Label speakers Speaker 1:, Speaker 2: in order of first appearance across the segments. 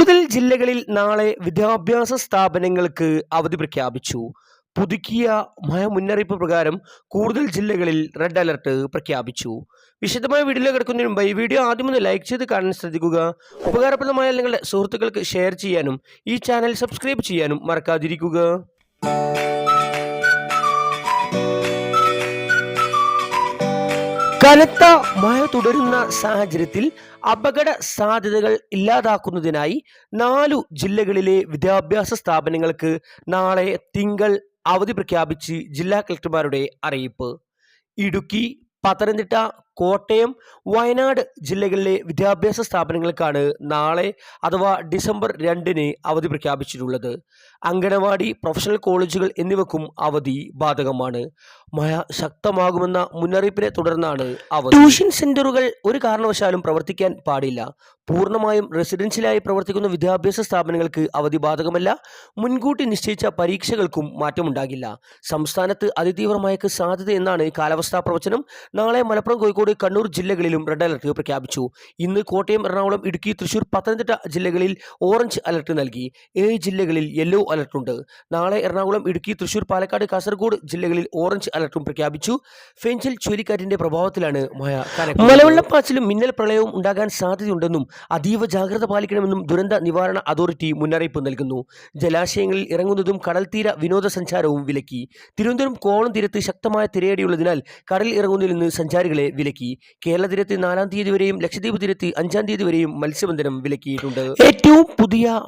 Speaker 1: കൂടുതൽ ജില്ലകളിൽ നാളെ വിദ്യാഭ്യാസ സ്ഥാപനങ്ങൾക്ക് അവധി പ്രഖ്യാപിച്ചു. പുതുക്കിയ മഴ മുന്നറിയിപ്പ് പ്രകാരം കൂടുതൽ ജില്ലകളിൽ റെഡ് അലർട്ട് പ്രഖ്യാപിച്ചു. വിശദമായ വീഡിയോ കിടക്കുന്നതിന് മുമ്പ് ഈ വീഡിയോ ആദ്യം ഒന്ന് ലൈക്ക് ചെയ്ത് കാണാൻ ശ്രദ്ധിക്കുക. ഉപകാരപ്രദമായ നിങ്ങളുടെ സുഹൃത്തുക്കൾക്ക് ഷെയർ ചെയ്യാനും ഈ ചാനൽ സബ്സ്ക്രൈബ് ചെയ്യാനും മറക്കാതിരിക്കുക. കനത്ത മഴ തുടരുന്ന സാഹചര്യത്തിൽ അപകട സാധ്യതകൾ ഇല്ലാതാക്കുന്നതിനായി നാലു ജില്ലകളിലെ വിദ്യാഭ്യാസ സ്ഥാപനങ്ങൾക്ക് നാളെ തിങ്കൾ അവധി പ്രഖ്യാപിച്ച് ജില്ലാ കളക്ടർമാരുടെ അറിയിപ്പ്. ഇടുക്കി പത്തനംതിട്ട കോട്ടയം വയനാട് ജില്ലകളിലെ വിദ്യാഭ്യാസ സ്ഥാപനങ്ങൾക്കാണ് നാളെ അഥവാ ഡിസംബർ രണ്ടിന് അവധി പ്രഖ്യാപിച്ചിട്ടുള്ളത്. അങ്കണവാടി പ്രൊഫഷണൽ കോളേജുകൾ എന്നിവക്കും അവധി ബാധകമാണ്. മഴ ശക്തമാകുമെന്ന മുന്നറിയിപ്പിനെ തുടർന്നാണ് അവധി. ട്യൂഷൻ സെന്ററുകൾ ഒരു കാരണവശാലും പ്രവർത്തിക്കാൻ പാടില്ല. പൂർണമായും റെസിഡൻഷ്യലായി പ്രവർത്തിക്കുന്ന വിദ്യാഭ്യാസ സ്ഥാപനങ്ങൾക്ക് അവധി ബാധകമല്ല മുൻകൂട്ടി നിശ്ചയിച്ച പരീക്ഷകൾക്കും മാറ്റമുണ്ടാകില്ല. സംസ്ഥാനത്ത് അതിതീവ്ര മഴയ്ക്ക് സാധ്യതയെന്നാണ് കാലാവസ്ഥാ പ്രവചനം. നാളെ മലപ്പുറം കോഴിക്കോട് കണ്ണൂർ ജില്ലകളിലും റെഡ് അലർട്ട് പ്രഖ്യാപിച്ചു. ഇന്ന് കോട്ടയം എറണാകുളം ഇടുക്കി തൃശൂർ പത്തനംതിട്ട ജില്ലകളിൽ ഓറഞ്ച് അലർട്ട് നൽകി. ഏഴ് ജില്ലകളിൽ യെല്ലോ അലർട്ടുണ്ട് നാളെ എറണാകുളം ഇടുക്കി തൃശൂർ പാലക്കാട് കാസർഗോഡ് ജില്ലകളിൽ ഓറഞ്ച് അലർട്ടും പ്രഖ്യാപിച്ചു. ഫെഞ്ചൽ ചുഴലിക്കാറ്റിന്റെ പ്രഭാവത്തിലാണ് മഴ. മലവെള്ളപ്പാച്ചിലും മിന്നൽ പ്രളയവും ഉണ്ടാകാൻ സാധ്യതയുണ്ടെന്നും അതീവ ജാഗ്രത പാലിക്കണമെന്നും ദുരന്ത നിവാരണ അതോറിറ്റി മുന്നറിയിപ്പ് നൽകുന്നു. ജലാശയങ്ങളിൽ ഇറങ്ങുന്നതും കടൽ തീര വിനോദസഞ്ചാരവും വിലക്കി. തിരുവനന്തപുരം കോളം തീരത്ത് ശക്തമായ തിരയടിയുള്ളതിനാൽ കടൽ ഇറങ്ങുന്നതിൽ നിന്ന് സഞ്ചാരികളെ വിലക്കി. കേരള തീരത്ത് നാലാം തീയതി വരെയും ലക്ഷദ്വീപ് തീരത്ത് അഞ്ചാം തീയതി വരെയും മത്സ്യബന്ധനം വിലക്കിയിട്ടുണ്ട്. ഏറ്റവും പുതിയ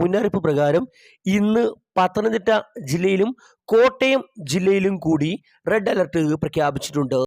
Speaker 1: മുന്നറിയിപ്പ് പ്രകാരം ഇന്ന് പത്തനംതിട്ട ജില്ലയിലും കോട്ടയം ജില്ലയിലും കൂടി റെഡ് അലർട്ട് പ്രഖ്യാപിച്ചിട്ടുണ്ട്.